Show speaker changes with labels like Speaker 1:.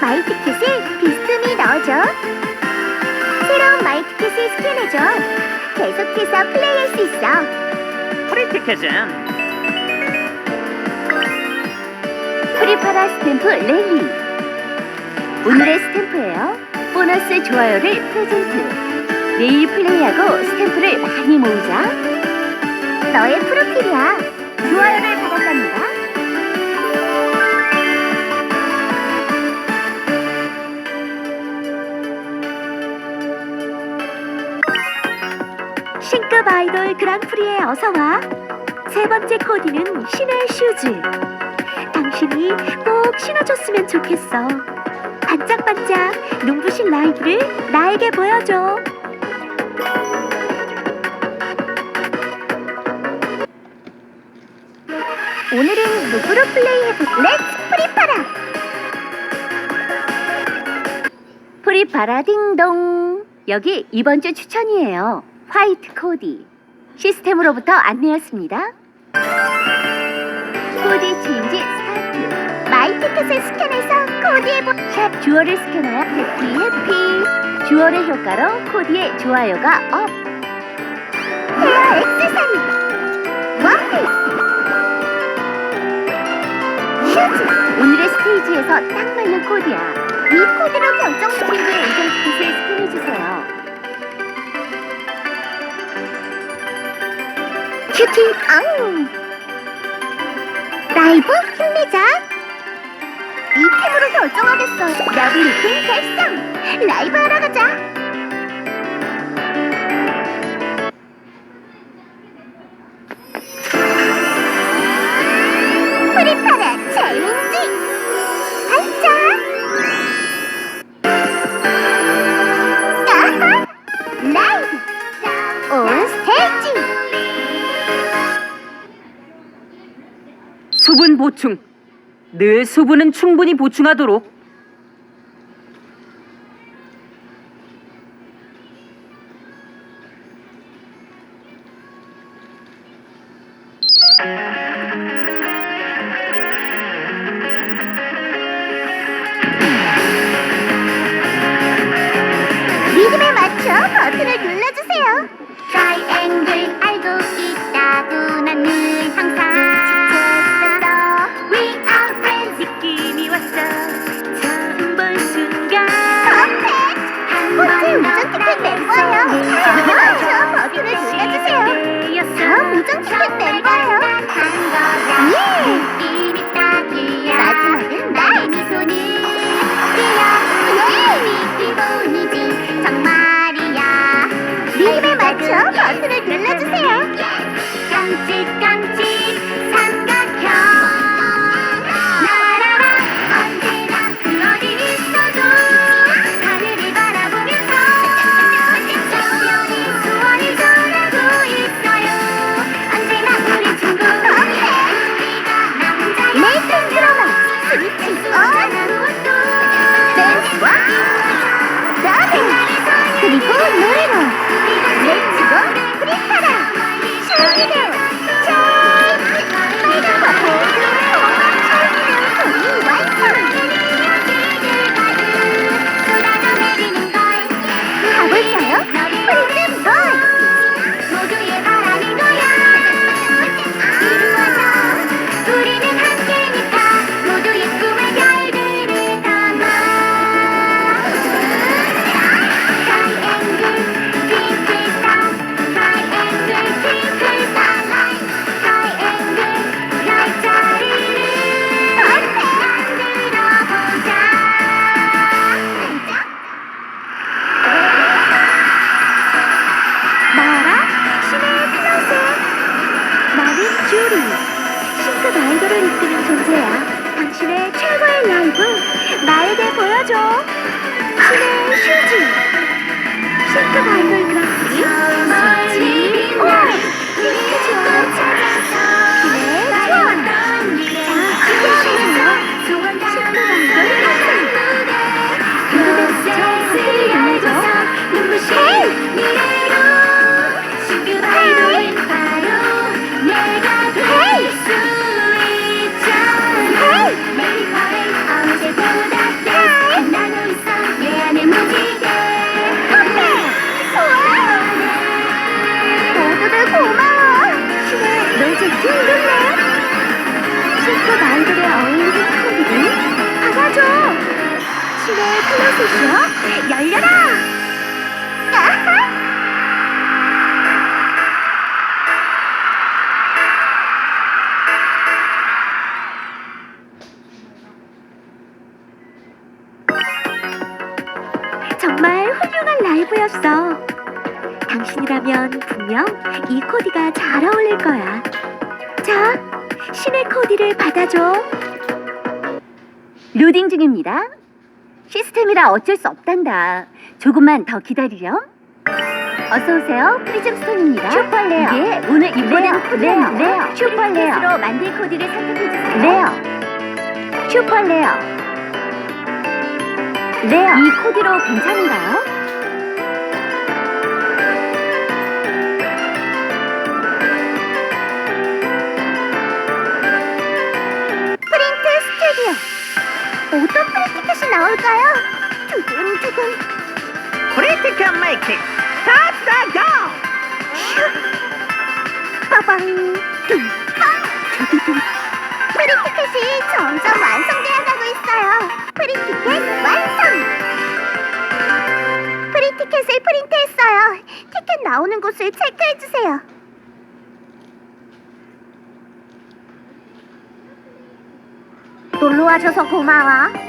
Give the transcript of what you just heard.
Speaker 1: 마이티켓을 비스듬히 넣어줘. 새로운 마이티켓을 스캔해줘. 계속해서 플레이할 수 있어.
Speaker 2: 프리티켓은
Speaker 3: 프리파라 스탬프 랠리 오늘의 스탬프예요 보너스 좋아요를 프레젠트 매일 플레이하고 스탬프를 많이 모으자
Speaker 1: 너의 프로필이야.
Speaker 3: 그랑프리에 어서 와. 세 번째 코디는 신의 슈즈. 당신이 꼭 신어줬으면 좋겠어. 반짝반짝 눈부신 라이브를 나에게 보여줘.
Speaker 1: 오늘은 누구로 플레이해볼? 렛츠 프리파라.
Speaker 3: 프리파라 딩동. 여기 이번 주 추천이에요. 화이트 코디 시스템으로부터 안내였습니다 코디 체인지 스타트
Speaker 1: 마이 티켓을 스캔해서 코디해보.
Speaker 3: 샵 주어를 스캔하여 해피 해피 주어의 효과로 코디의 좋아요가 업
Speaker 1: 헤어 액세서리. 원피스. 슈즈.
Speaker 3: 오늘의 스테이지에서 딱 맞는 코디야
Speaker 1: 이 코디로 결정.
Speaker 3: 친구의 우정 티켓을 스캔해주세요
Speaker 1: 큐티 앙. 라이브 힘내자. 이 팀으로 결정하겠어. 더블 팀 결성. 라이브 하러 가자. 프리파라 챌린지. 발자. 아하. 라이브. 온
Speaker 4: 수분 보충. 늘 수분은 충분히 보충하도록.
Speaker 1: 신급 아이돌을 이끄는 존재야 당신의 최고의 라이브 나에게 보여줘. 신의 슈즈 신급 아이돌 그랑프리 힘들네. 실컷 아이들의 어린 행복이니 받아줘. 신의 클로셋이요 열려라. 정말 훌륭한 라이브였어. 당신이라면 분명 이 코디가 잘 어울릴 거야. 자, 신의 코디를 받아줘.
Speaker 3: 로딩 중입니다. 시스템이라 어쩔 수 없단다. 조금만 더 기다리렴. 어서 오세요. 프리즘 스톤입니다.
Speaker 1: 슈퍼레어.
Speaker 3: 이게 오늘 입고된
Speaker 1: 레어,
Speaker 3: 코드예요.
Speaker 1: 레어, 레어.
Speaker 3: 슈퍼레어.
Speaker 1: 프린트셋으로
Speaker 3: 만든 코디를 선택해 주세요.
Speaker 1: 레어.
Speaker 3: 슈퍼레어.
Speaker 1: 레어.
Speaker 3: 이 코디로 괜찮은가요?
Speaker 1: 나올까요? 두근두근.
Speaker 2: 프리티컬 메이킹 고!
Speaker 1: 빠방. 뚱빵. 두두둥. 프린티켓이 점점 완성되어 가고 있어요. 프린티켓 완성. 프린티켓을 프린트했어요. 티켓 나오는 곳을 체크해 주세요. 놀러 와줘서 고마워.